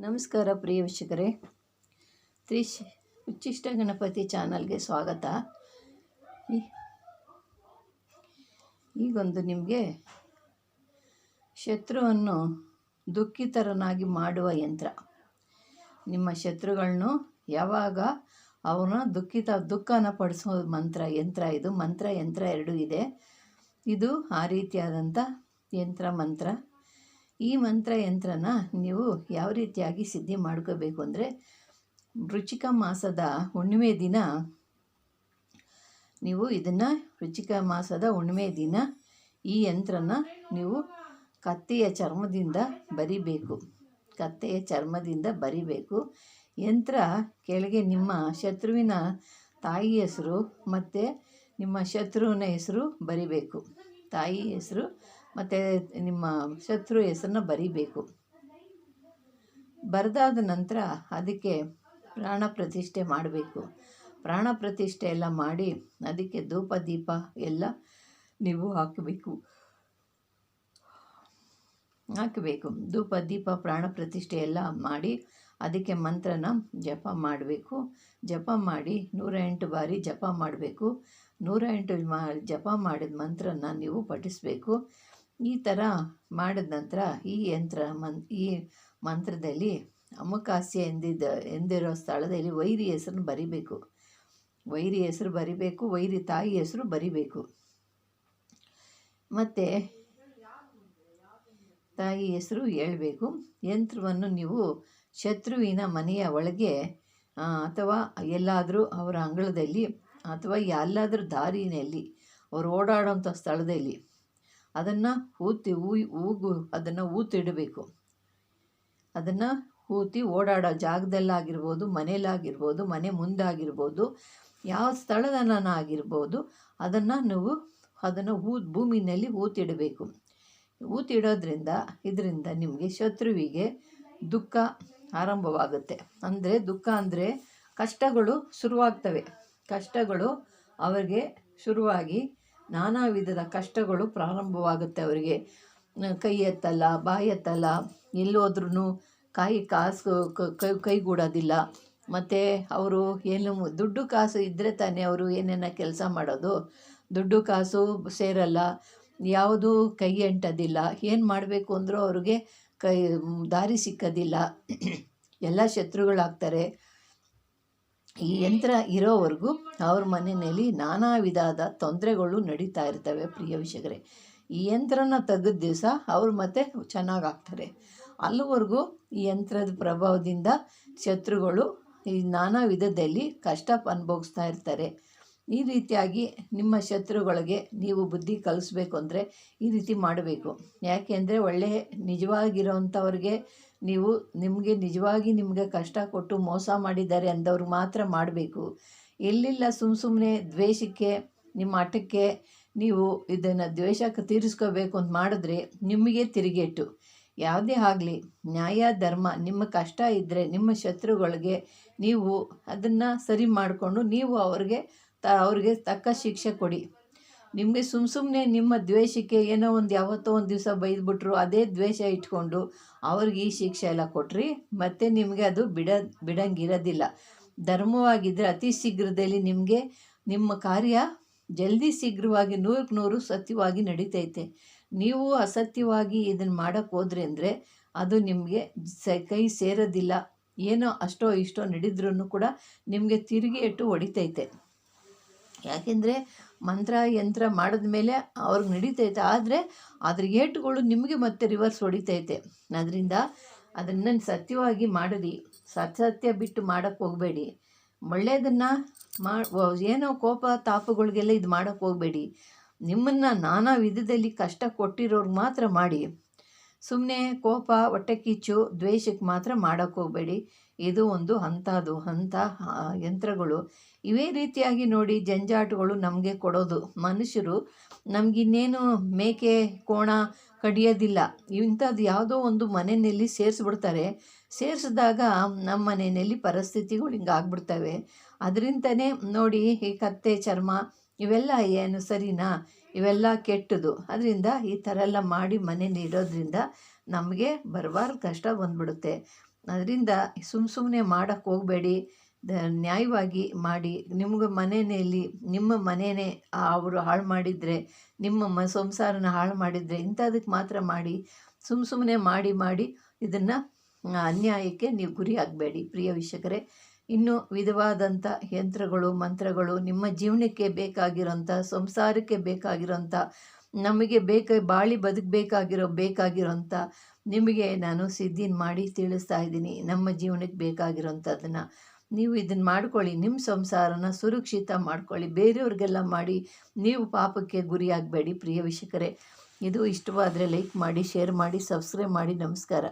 ನಮಸ್ಕಾರ ಪ್ರಿಯ ವೀಕ್ಷಕರೇ. ತ್ರಿಶ್ ಉಚ್ಚಿಷ್ಟ ಗಣಪತಿ ಚಾನಲ್ಗೆ ಸ್ವಾಗತ. ಈಗೊಂದು ನಿಮಗೆ ಶತ್ರುವನ್ನು ದುಃಖಿತರನಾಗಿ ಮಾಡುವ ಯಂತ್ರ. ನಿಮ್ಮ ಶತ್ರುಗಳನ್ನು ಯಾವಾಗ ಅವನ ದುಃಖಿತ ದುಃಖನ ಪಡಿಸೋ ಮಂತ್ರ, ಯಂತ್ರ ಇದು. ಮಂತ್ರ, ಯಂತ್ರ ಎರಡೂ ಇದೆ. ಇದು ಆ ರೀತಿಯಾದಂಥ ಯಂತ್ರ, ಮಂತ್ರ. ಈ ಮಂತ್ರ ಯಂತ್ರನ ನೀವು ಯಾವ ರೀತಿಯಾಗಿ ಸಿದ್ಧಿ ಮಾಡ್ಕೋಬೇಕು ಅಂದರೆ ವೃಚಿಕ ಮಾಸದ ಹುಣ್ಣಿಮೆ ದಿನ, ನೀವು ಇದನ್ನು ವೃಚಿಕ ಮಾಸದ ಹುಣ್ಣಿಮೆ ದಿನ ಈ ಯಂತ್ರನ ನೀವು ಕತ್ತೆಯ ಚರ್ಮದಿಂದ ಬರಿಬೇಕು. ಕತ್ತೆಯ ಚರ್ಮದಿಂದ ಬರಿಬೇಕು. ಯಂತ್ರ ಕೆಳಗೆ ನಿಮ್ಮ ಶತ್ರುವಿನ ತಾಯಿ ಹೆಸರು ಮತ್ತು ನಿಮ್ಮ ಶತ್ರುವಿನ ಹೆಸರು ಬರಿಬೇಕು. ತಾಯಿ ಹೆಸರು ಮತ್ತು ನಿಮ್ಮ ಶತ್ರು ಹೆಸರನ್ನ ಬರಿಬೇಕು. ಬರೆದಾದ ನಂತರ ಅದಕ್ಕೆ ಪ್ರಾಣ ಪ್ರತಿಷ್ಠೆ ಮಾಡಬೇಕು. ಪ್ರಾಣ ಪ್ರತಿಷ್ಠೆ ಎಲ್ಲ ಮಾಡಿ ಅದಕ್ಕೆ ಧೂಪ, ದೀಪ ಎಲ್ಲ ನೀವು ಹಾಕಬೇಕು. ಹಾಕಬೇಕು. ಧೂಪ, ದೀಪ, ಪ್ರಾಣ ಪ್ರತಿಷ್ಠೆ ಎಲ್ಲ ಮಾಡಿ ಅದಕ್ಕೆ ಮಂತ್ರನ ಜಪ ಮಾಡಬೇಕು. ಜಪ ಮಾಡಿ ನೂರ ಎಂಟು ಬಾರಿ ಜಪ ಮಾಡಬೇಕು. ನೂರ ಎಂಟು ಮಾ ಜಪ ಮಾಡಿದ ಮಂತ್ರನ ನೀವು ಪಠಿಸಬೇಕು. ಈ ಥರ ಮಾಡಿದ ನಂತರ ಈ ಯಂತ್ರ ಮನ್ ಈ ಮಂತ್ರದಲ್ಲಿ ಅಮಕಾಸ್ಯ ಎಂದಿದ್ದ, ಎಂದಿರೋ ಸ್ಥಳದಲ್ಲಿ ವೈರಿ ಹೆಸರು ಬರಿಬೇಕು. ವೈರಿ ಹೆಸರು ಬರಿಬೇಕು, ವೈರಿ ತಾಯಿ ಹೆಸರು ಬರಿಬೇಕು. ಮತ್ತು ತಾಯಿ ಹೆಸರು ಹೇಳಬೇಕು. ಯಂತ್ರವನ್ನು ನೀವು ಶತ್ರುವಿನ ಮನೆಯ ಒಳಗೆ ಅಥವಾ ಎಲ್ಲಾದರೂ ಅವರ ಅಂಗಳದಲ್ಲಿ, ಅಥವಾ ಎಲ್ಲಾದರೂ ದಾರಿನಲ್ಲಿ ಅವರು ಓಡಾಡೋಂಥ ಸ್ಥಳದಲ್ಲಿ ಅದನ್ನು ಊತಿ ಊ ಊಗು ಅದನ್ನು ಊತಿಡಬೇಕು ಅದನ್ನು ಊತಿ ಓಡಾಡೋ ಜಾಗದಲ್ಲಾಗಿರ್ಬೋದು ಮನೇಲಾಗಿರ್ಬೋದು ಮನೆ ಮುಂದಾಗಿರ್ಬೋದು, ಯಾವ ಸ್ಥಳದನ್ನಾಗಿರ್ಬೋದು ಅದನ್ನು ನೀವು ಅದನ್ನು ಹೂ, ಭೂಮಿನಲ್ಲಿ ಊತಿಡಬೇಕು ಊತಿಡೋದ್ರಿಂದ ಇದರಿಂದ ನಿಮಗೆ ಶತ್ರುವಿಗೆ ದುಃಖ ಆರಂಭವಾಗುತ್ತೆ. ಅಂದರೆ ದುಃಖ ಅಂದರೆ ಕಷ್ಟಗಳು ಶುರುವಾಗ್ತವೆ. ಕಷ್ಟಗಳು ಅವರಿಗೆ ಶುರುವಾಗಿ ನಾನಾ ವಿಧದ ಕಷ್ಟಗಳು ಪ್ರಾರಂಭವಾಗುತ್ತೆ ಅವರಿಗೆ. ಕೈ ಎತ್ತಲ್ಲ, ಬಾಯಿ ಎತ್ತಲ್ಲ ಎಲ್ಲೋದ್ರೂ ಕಾಯಿ ಕಾಸು ಕೈ ಕೈಗೂಡೋದಿಲ್ಲ. ಮತ್ತು ಅವರು ಏನು ದುಡ್ಡು ಕಾಸು ಇದ್ದರೆ ತಾನೇ ಅವರು ಏನೇನ ಕೆಲಸ ಮಾಡೋದು. ದುಡ್ಡು ಕಾಸು ಸೇರಲ್ಲ, ಯಾವುದು ಕೈ ಎಂಟೋದಿಲ್ಲ. ಏನು ಮಾಡಬೇಕು ಅಂದರೂ ಅವ್ರಿಗೆ ಕೈ, ದಾರಿ ಸಿಕ್ಕೋದಿಲ್ಲ. ಎಲ್ಲ ಶತ್ರುಗಳಾಗ್ತಾರೆ. ಈ ಯಂತ್ರ ಇರೋವರೆಗೂ ಅವ್ರ ಮನೆಯಲ್ಲಿ ನಾನಾ ವಿಧದ ತೊಂದರೆಗಳು ನಡೀತಾ ಇರ್ತವೆ ಪ್ರಿಯ ವಿಷಯಗಳೇ ಈ ಯಂತ್ರನ ತೆಗೆದ ದಿವಸ ಅವ್ರು ಮತ್ತೆ ಚೆನ್ನಾಗಾಗ್ತಾರೆ. ಅಲ್ಲಿವರೆಗೂ ಈ ಯಂತ್ರದ ಪ್ರಭಾವದಿಂದ ಶತ್ರುಗಳು ಈ ನಾನಾ ವಿಧದಲ್ಲಿ ಕಷ್ಟ ಅನುಭವಿಸ್ತಾ ಇರ್ತಾರೆ. ಈ ರೀತಿಯಾಗಿ ನಿಮ್ಮ ಶತ್ರುಗಳಿಗೆ ನೀವು ಬುದ್ಧಿ ಕಲಿಸ್ಬೇಕು ಅಂದರೆ ಈ ರೀತಿ ಮಾಡಬೇಕು. ಯಾಕೆಂದರೆ ಒಳ್ಳೆಯ ನಿಜವಾಗಿರೋವಂಥವ್ರಿಗೆ ನೀವು ನಿಮಗೆ ನಿಜವಾಗಿ ನಿಮಗೆ ಕಷ್ಟ ಕೊಟ್ಟು ಮೋಸ ಮಾಡಿದ್ದಾರೆ ಅಂದವ್ರು ಮಾತ್ರ ಮಾಡಬೇಕು. ಎಲ್ಲಿಲ್ಲ ಸುಮ್ಮ ಸುಮ್ಮನೆ ದ್ವೇಷಕ್ಕೆ, ನಿಮ್ಮ ಹಠಕ್ಕೆ ನೀವು ಇದನ್ನು ದ್ವೇಷಕ್ಕೆ ತೀರಿಸ್ಕೋಬೇಕು ಅಂತ ಮಾಡಿದ್ರೆ ನಿಮಗೆ ತಿರುಗೇಟು. ಯಾವುದೇ ಆಗಲಿ, ನ್ಯಾಯ, ಧರ್ಮ, ನಿಮ್ಮ ಕಷ್ಟ ಇದ್ದರೆ ನಿಮ್ಮ ಶತ್ರುಗಳಿಗೆ ನೀವು ಅದನ್ನು ಸರಿ ಮಾಡಿಕೊಂಡು ನೀವು ಅವ್ರಿಗೆ ತ, ಅವ್ರಿಗೆ ತಕ್ಕ ಶಿಕ್ಷೆ ಕೊಡಿ. ನಿಮಗೆ ಸುಮ್ಮ ಸುಮ್ಮನೆ ನಿಮ್ಮ ದ್ವೇಷಕ್ಕೆ ಏನೋ ಒಂದು ಯಾವತ್ತೋ ಒಂದು ದಿವಸ ಬೈದ್ಬಿಟ್ರು, ಅದೇ ದ್ವೇಷ ಇಟ್ಕೊಂಡು ಅವ್ರಿಗೆ ಈ ಶಿಕ್ಷೆ ಎಲ್ಲ ಕೊಟ್ರಿ, ಮತ್ತೆ ನಿಮಗೆ ಅದು ಬಿಡ, ಬಿಡಂಗಿರೋದಿಲ್ಲ. ಧರ್ಮವಾಗಿದ್ದರೆ ಅತಿ ಶೀಘ್ರದಲ್ಲಿ ನಿಮಗೆ ನಿಮ್ಮ ಕಾರ್ಯ ಜಲ್ದಿ ಶೀಘ್ರವಾಗಿ ನೂರಕ್ಕೆ ನೂರು ಸತ್ಯವಾಗಿ ನಡೀತೈತೆ. ನೀವು ಅಸತ್ಯವಾಗಿ ಇದನ್ನು ಮಾಡೋಕ್ಕೆ ಹೋದ್ರಿ ಅಂದರೆ ಅದು ನಿಮಗೆ ಸ, ಕೈ ಸೇರೋದಿಲ್ಲ. ಏನೋ ಅಷ್ಟೋ ಇಷ್ಟೋ ನಡೆದ್ರೂ ಕೂಡ ನಿಮಗೆ ತಿರುಗಿ ಇಟ್ಟು ಹೊಡಿತೈತೆ. ಯಾಕೆಂದರೆ ಮಂತ್ರ, ಯಂತ್ರ ಮಾಡಿದ ಮೇಲೆ ಅವ್ರಿಗೆ ನಡೀತೈತೆ. ಆದರೆ ಅದ್ರ ಏಟುಗಳು ನಿಮಗೆ ಮತ್ತೆ ರಿವರ್ಸ್ ಹೊಡಿತೈತೆ. ಅದರಿಂದ ಅದನ್ನು ಸತ್ಯವಾಗಿ ಮಾಡಿರಿ ಸತ್ಯ ಬಿಟ್ಟು ಮಾಡೋಕ್ಕೆ ಹೋಗಬೇಡಿ. ಒಳ್ಳೆಯದನ್ನು ಮಾ ಏನೋ ಕೋಪ, ತಾಪಗಳಿಗೆಲ್ಲ ಇದು ಮಾಡೋಕ್ಕೆ ಹೋಗಬೇಡಿ. ನಿಮ್ಮನ್ನು ನಾನಾ ವಿಧದಲ್ಲಿ ಕಷ್ಟ ಕೊಟ್ಟಿರೋರ್ಗೆ ಮಾತ್ರ ಮಾಡಿ. ಸುಮ್ಮನೆ ಕೋಪ, ಹೊಟ್ಟೆ ಕಿಚ್ಚು ದ್ವೇಷಕ್ಕೆ ಮಾತ್ರ ಮಾಡೋಕ್ಕೆ ಹೋಗಬೇಡಿ. ಇದು ಒಂದು ಹಂತದು ಹಂತ ಯಂತ್ರಗಳು. ಇವೇ ರೀತಿಯಾಗಿ ನೋಡಿ ಜಂಜಾಟಗಳು ನಮಗೆ ಕೊಡೋದು. ಮನುಷ್ಯರು ನಮಗಿನ್ನೇನು ಮೇಕೆ, ಕೋಣ ಕಡಿಯೋದಿಲ್ಲ. ಇಂಥದ್ದು ಯಾವುದೋ ಒಂದು ಮನೆಯಲ್ಲಿ ಸೇರಿಸ್ಬಿಡ್ತಾರೆ. ಸೇರಿಸಿದಾಗ ನಮ್ಮ ಮನೆಯಲ್ಲಿ ಪರಿಸ್ಥಿತಿಗಳು ಹಿಂಗೆ ಆಗ್ಬಿಡ್ತವೆ. ಅದರಿಂದನೇ ನೋಡಿ ಈ ಕತ್ತೆ, ಚರ್ಮ ಇವೆಲ್ಲ ಏನು ಸರಿನಾ? ಇವೆಲ್ಲ ಕೆಟ್ಟದು. ಅದರಿಂದ ಈ ಥರ ಎಲ್ಲ ಮಾಡಿ ಮನೇಲಿ ಇಡೋದ್ರಿಂದ ನಮಗೆ ಬರಬಾರ್ದು ಕಷ್ಟ ಬಂದ್ಬಿಡುತ್ತೆ. ಅದರಿಂದ ಸುಮ್ಮ ಸುಮ್ಮನೆ ಮಾಡೋಕ್ಕೆ ಹೋಗಬೇಡಿ. ನ್ಯಾಯವಾಗಿ ಮಾಡಿ. ನಿಮ್ಗೆ ಮನೆಯಲ್ಲಿ ನಿಮ್ಮ ಮನೆಯೇ ಅವರು ಹಾಳು ಮಾಡಿದರೆ, ನಿಮ್ಮ ಮ ಸಂಸಾರನ ಹಾಳು ಮಾಡಿದರೆ ಇಂಥದಕ್ಕೆ ಮಾತ್ರ ಮಾಡಿ ಸುಮ್ಮ ಸುಮ್ಮನೆ ಮಾಡಿ ಮಾಡಿ ಇದನ್ನು ಅನ್ಯಾಯಕ್ಕೆ ನೀವು ಗುರಿ ಆಗಬೇಡಿ. ಪ್ರಿಯ ವೀಕ್ಷಕರೇ ಇನ್ನು ವಿಧವಾದಂಥ ಯಂತ್ರಗಳು, ಮಂತ್ರಗಳು ನಿಮ್ಮ ಜೀವನಕ್ಕೆ ಬೇಕಾಗಿರೋಂಥ, ಸಂಸಾರಕ್ಕೆ ಬೇಕಾಗಿರೋಂಥ, ನಮಗೆ ಬೇಕ, ಬಾಳಿ ಬದುಕಬೇಕಾಗಿರೋ, ಬೇಕಾಗಿರೋಂಥ, ನಿಮಗೆ ನಾನು ಸಿದ್ಧಿನ ಮಾಡಿ ತಿಳಿಸ್ತಾ ಇದ್ದೀನಿ. ನಮ್ಮ ಜೀವನಕ್ಕೆ ಬೇಕಾಗಿರೋಂಥದ್ದನ್ನು. ನೀವು ಇದನ್ನು ಮಾಡ್ಕೊಳ್ಳಿ. ನಿಮ್ಮ ಸಂಸಾರನ ಸುರಕ್ಷಿತ ಮಾಡ್ಕೊಳ್ಳಿ. ಬೇರೆಯವ್ರಿಗೆಲ್ಲ ಮಾಡಿ ನೀವು ಪಾಪಕ್ಕೆ ಗುರಿಯಾಗಬೇಡಿ, ಪ್ರಿಯ ವೀಕ್ಷಕರೇ. ಇದು ಇಷ್ಟವಾದರೆ ಲೈಕ್ ಮಾಡಿ, ಶೇರ್ ಮಾಡಿ, ಸಬ್ಸ್ಕ್ರೈಬ್ ಮಾಡಿ. ನಮಸ್ಕಾರ.